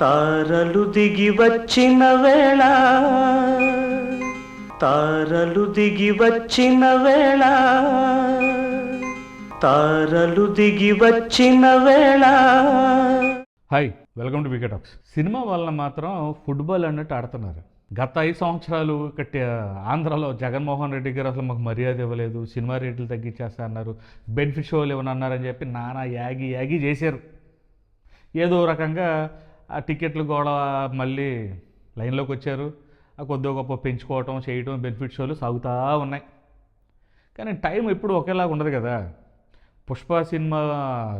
తారలు దిగి వచ్చిన వేళ తారలు దిగి వచ్చిన వేళ తారలు దిగి వచ్చిన వేళ. హాయ్ వెల్కమ్ టు వికెటాక్స్ సినిమా వలన మాత్రం ఫుట్బాల్ అన్నట్టు ఆడుతున్నారు. గత ఐదు సంవత్సరాలు కట్టి ఆంధ్రాలో జగన్మోహన్ రెడ్డి గారు అసలు మాకు మర్యాద ఇవ్వలేదు సినిమా రేట్లు తగ్గించేస్తా అన్నారు బెనిఫిట్ షోలు ఏమని అన్నారని చెప్పి నానా యాగి యాగి చేశారు. ఏదో రకంగా ఆ టికెట్లు కూడా మళ్ళీ లైన్లోకి వచ్చారు. ఆ కొద్దిగా గొప్ప పెంచుకోవటం చేయటం బెనిఫిట్ షోలు సాగుతూ ఉన్నాయి. కానీ టైం ఎప్పుడు ఒకేలాగా ఉండదు కదా. పుష్ప సినిమా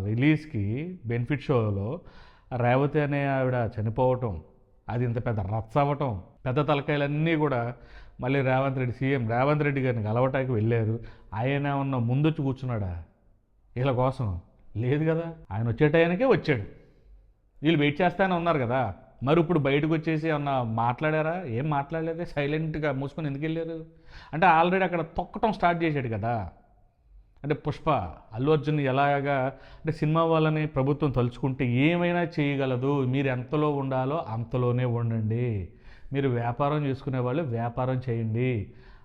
రిలీజ్కి బెనిఫిట్ షోలో రేవతి అనే ఆవిడ చనిపోవటం అది ఇంత పెద్ద రచ్చ అవ్వటం పెద్ద తలకాయలన్నీ కూడా మళ్ళీ రేవంత్ రెడ్డి సీఎం రేవంత్ రెడ్డి గారిని కలవటానికి వెళ్ళారు. ఆయన ఉన్న ముందొచ్చి కూర్చున్నాడా? వీళ్ళ కోసం లేదు కదా. ఆయన వచ్చే టయానికే వచ్చాడు. వీళ్ళు వెయిట్ చేస్తానే ఉన్నారు కదా. మరి ఇప్పుడు బయటకు వచ్చేసి ఏమన్నా మాట్లాడారా? ఏం మాట్లాడలేదే సైలెంట్గా మూసుకొని ఎందుకు వెళ్ళారు? అంటే ఆల్రెడీ అక్కడ తొక్కటం స్టార్ట్ చేశాడు కదా. అంటే పుష్ప అల్లు అర్జున్ ఎలాగా అంటే సినిమా వాళ్ళని ప్రభుత్వం తలుచుకుంటే ఏమైనా చేయగలదు? మీరు ఎంతలో ఉండాలో అంతలోనే ఉండండి. మీరు వ్యాపారం చేసుకునే వాళ్ళు వ్యాపారం చేయండి.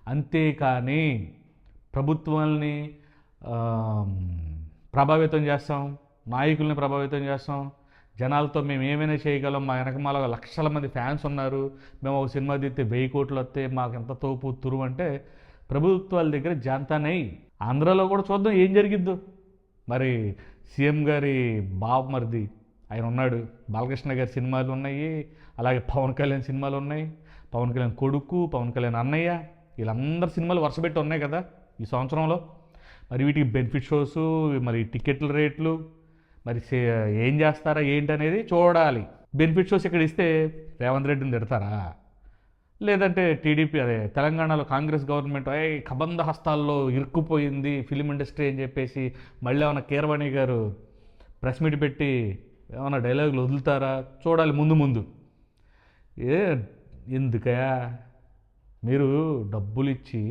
అంతేకాని ప్రభుత్వాల్ని ప్రభావితం చేస్తాం నాయకుల్ని ప్రభావితం చేస్తాం జనాలతో మేము ఏమైనా చేయగలం మా వెనకమాల లక్షల మంది ఫ్యాన్స్ ఉన్నారు మేము ఒక సినిమా తీస్తే వెయ్యి కోట్లు వస్తే మాకు ఎంత తోపు తురు అంటే ప్రభుత్వాల దగ్గర జంతానై ఆంధ్రాలో కూడా చూద్దాం ఏం జరిగిద్దో. మరి సీఎం గారి బాబు మరిది ఆయన ఉన్నాడు. బాలకృష్ణ గారి సినిమాలు ఉన్నాయి అలాగే పవన్ కళ్యాణ్ సినిమాలు ఉన్నాయి. పవన్ కళ్యాణ్ కొడుకు పవన్ కళ్యాణ్ అన్నయ్య వీళ్ళందరి సినిమాలు వరుసపెట్టి ఉన్నాయి కదా ఈ సంవత్సరంలో. మరి వీటికి బెనిఫిట్ షోస్ మరి టికెట్ల రేట్లు మరి ఏం చేస్తారా ఏంటి అనేది చూడాలి. బెనిఫిట్ షోస్ ఇక్కడ ఇస్తే రేవంత్ రెడ్డిని తిడతారా? లేదంటే టీడీపీ అదే తెలంగాణలో కాంగ్రెస్ గవర్నమెంట్ ఏ కబంధ హస్తాల్లో ఇరుక్కుపోయింది ఫిలిం ఇండస్ట్రీ అని చెప్పేసి మళ్ళీ ఏమైనా కీరవాణి గారు ప్రెస్ మీట్ పెట్టి ఏమైనా డైలాగులు వదులుతారా? చూడాలి ముందు ముందు. ఏ ఎందుకయా మీరు డబ్బులు ఇచ్చి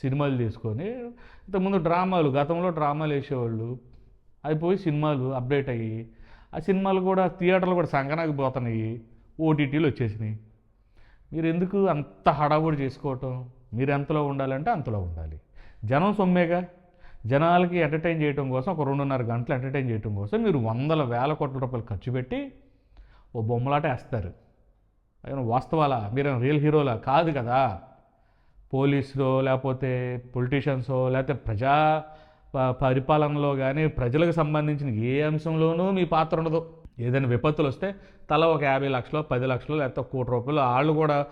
సినిమాలు తీసుకొని ఇంతకుముందు డ్రామాలు గతంలో డ్రామాలు వేసేవాళ్ళు. అవి పోయి సినిమాలు అప్డేట్ అయ్యి ఆ సినిమాలు కూడా థియేటర్లు కూడా సంగనాకి పోతున్నాయి ఓటీటీలు వచ్చేసినాయి. మీరు ఎందుకు అంత హడావుడి చేసుకోవటం? మీరు ఎంతలో ఉండాలంటే అంతలో ఉండాలి. జనం సొమ్మేగా. జనాలకి ఎంటర్టైన్ చేయడం కోసం ఒక రెండున్నర గంటలు ఎంటర్టైన్ చేయడం కోసం మీరు వందల వేల కోట్ల రూపాయలు ఖర్చు పెట్టి ఓ బొమ్మలాట వేస్తారు. వాస్తవాలా? మీరు రియల్ హీరోలా? కాదు కదా. పోలీసులో లేకపోతే పొలిటీషియన్సో లేకపోతే ప్రజా పరిపాలనలో కానీ ప్రజలకు సంబంధించిన ఏ అంశంలోనూ మీ పాత్ర ఉండదు. ఏదైనా విపత్తులు వస్తే తల ఒక యాభై లక్షలు పది లక్షలు లేకపోతే కోటి రూపాయలు వాళ్ళు కూడా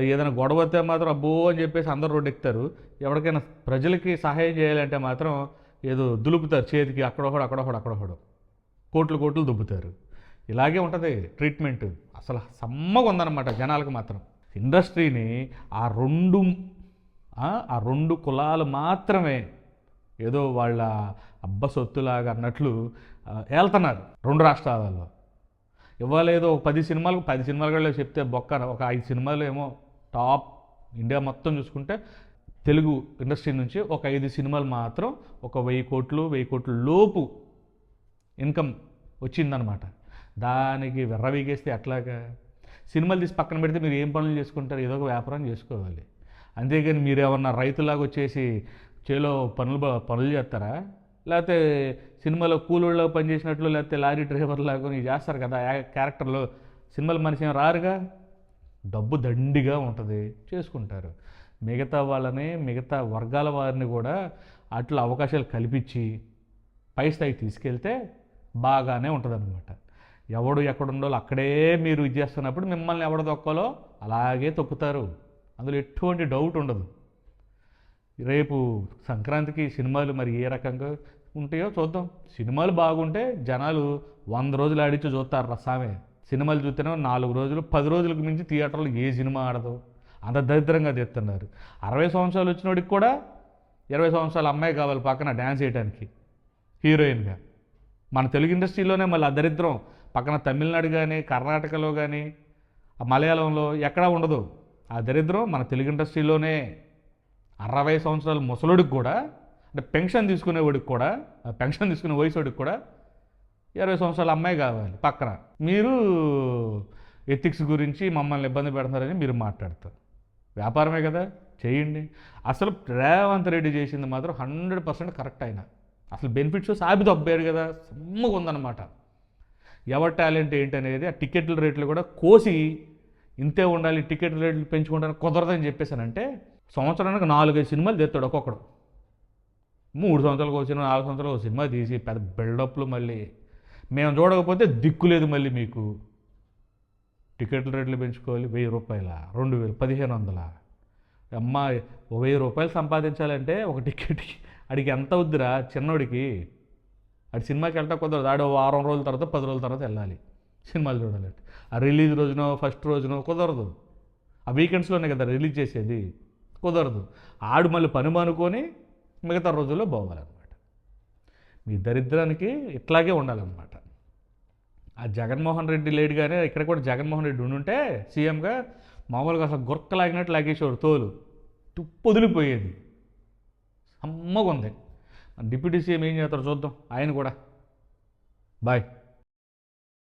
ఏదైనా గొడవ వస్తే మాత్రం అబ్బో అని చెప్పేసి అందరు రోడ్డు ఎక్కుతారు ఎవరికైనా ప్రజలకి సహాయం చేయాలంటే మాత్రం ఏదో దులుపుతారు చేతికి అక్కడొకడు అక్కడొకడు అక్కడొకడు కోట్లు కోట్లు దుబ్బుతారు. ఇలాగే ఉంటుంది ట్రీట్మెంట్. అసలు సమ్మగా ఉందన్నమాట జనాలకు మాత్రం. ఇండస్ట్రీని ఆ రెండు ఆ రెండు కులాలు మాత్రమే ఏదో వాళ్ళ అబ్బ సొత్తులాగా అన్నట్లు ఏళ్తున్నారు రెండు రాష్ట్రాలలో. ఇవ్వలేదో ఒక పది సినిమాలకు పది సినిమాలు చెప్తే బొక్క ఒక ఐదు సినిమాలు ఏమో టాప్ ఇండియా మొత్తం చూసుకుంటే తెలుగు ఇండస్ట్రీ నుంచి ఒక ఐదు సినిమాలు మాత్రం ఒక వెయ్యి కోట్లు వెయ్యి కోట్ల లోపు ఇన్కమ్ వచ్చిందనమాట దానికి వెర్రవీగేస్తే అట్లాగా సినిమాలు తీసి పక్కన పెడితే మీరు ఏం పనులు చేసుకుంటారు? ఏదో ఒక వ్యాపారం చేసుకోవాలి. అంతేగాని మీరు ఏమన్నా రైతులాగా వచ్చేసి చేలో పనులు పనులు చేస్తారా? లేకపోతే సినిమాలో కూలోళ్ళలో పనిచేసినట్లు లేకపోతే లారీ డ్రైవర్ లాగా చేస్తారు కదా క్యారెక్టర్లో. సినిమాలు మనిషి రారుగా? డబ్బు దండిగా ఉంటుంది. చేసుకుంటారు. మిగతా వాళ్ళని మిగతా వర్గాల వారిని కూడా అట్లా అవకాశాలు కల్పించి పై స్థాయికి తీసుకెళ్తే బాగానే ఉంటుంది ఎవడు ఎక్కడుండో అక్కడే మీరు ఇది చేస్తున్నప్పుడు మిమ్మల్ని ఎవడు తొక్కాలో అలాగే తొక్కుతారు. అందులో ఎటువంటి డౌట్ ఉండదు. రేపు సంక్రాంతికి సినిమాలు మరి ఏ రకంగా ఉంటాయో చూద్దాం. సినిమాలు బాగుంటే జనాలు వంద రోజులు ఆడిచ్చి చూస్తారు రసామే సినిమాలు చూస్తేనే నాలుగు రోజులు పది రోజులకు మించి థియేటర్లో ఏ సినిమా ఆడదు. అంత దరిద్రంగా తెస్తున్నారు. అరవై సంవత్సరాలు వచ్చినోడికి కూడా ఇరవై సంవత్సరాల అమ్మాయి కావాలి పక్కన డ్యాన్స్ చేయడానికి హీరోయిన్గా. మన తెలుగు ఇండస్ట్రీలోనే మళ్ళీ ఆ దరిద్రం పక్కన తమిళనాడు కానీ కర్ణాటకలో కానీ మలయాళంలో ఎక్కడా ఉండదు. ఆ దరిద్రం మన తెలుగు ఇండస్ట్రీలోనే అరవై సంవత్సరాల ముసలుడికి కూడా అంటే పెన్షన్ తీసుకునేవాడికి కూడా పెన్షన్ తీసుకునే వయసుడికి కూడా ఇరవై సంవత్సరాల అమ్మాయి కావాలి పక్కన. మీరు ఎథిక్స్ గురించి మమ్మల్ని ఇబ్బంది పెడుతున్నారని మీరు మాట్లాడతారు. వ్యాపారమే కదా చేయండి. అసలు రేవంత్ రెడ్డి చేసింది మాత్రం హండ్రెడ్ పర్సెంట్ కరెక్ట్ అయినా. అసలు బెనిఫిట్స్ సాబి దొబ్బారు కదా సమ్మగా ఉందన్నమాట. ఎవరి టాలెంట్ ఏంటనేది ఆ టికెట్ల రేట్లు కూడా కోసి ఇంతే ఉండాలి టికెట్ రేట్లు పెంచుకుంటాను కుదరదని చెప్పేసానంటే సంవత్సరానికి నాలుగైదు సినిమాలు తెస్తాడు ఒక్కొక్కడు. మూడు సంవత్సరాలకు ఒక సినిమా నాలుగు సంవత్సరాలకు ఒక సినిమా తీసి పెద్ద బిల్డప్లు మళ్ళీ. మేము చూడకపోతే దిక్కు లేదు మళ్ళీ మీకు. టికెట్ల రేట్లు పెంచుకోవాలి వెయ్యి రూపాయల రెండు వేలు పదిహేను వందల. అమ్మ వెయ్యి రూపాయలు సంపాదించాలంటే ఒక టికెట్కి అడిగి ఎంత అవుద్దిరా చిన్నోడికి? అడి సినిమాకి వెళ్ళటం కుదరదు ఆడు వారం రోజుల తర్వాత పది రోజుల తర్వాత వెళ్ళాలి సినిమాలు చూడాలంటే. ఆ రిలీజ్ రోజునో ఫస్ట్ రోజునో కుదరదు. ఆ వీకెండ్స్లోనే కదా రిలీజ్ చేసేది. కుదరదు. ఆడు మళ్ళీ పని మానుకొని మిగతా రోజుల్లో పోవాలన్నమాట. మీ దరిద్రానికి ఇట్లాగే ఉండాలన్నమాట. ఆ జగన్మోహన్ రెడ్డి లేడుగానే ఇక్కడ కూడా జగన్మోహన్ రెడ్డి ఉండుంటే సీఎంగా మామూలుగా అసలు గుర్క లాగినట్టు లాగేసేవాడు తోలు. తుప్పు వదిలిపోయేది. సమ్మగా ఉంది. డిప్యూటీ సీఎం ఏం చేస్తారో చూద్దాం. ఆయన కూడా. బాయ్.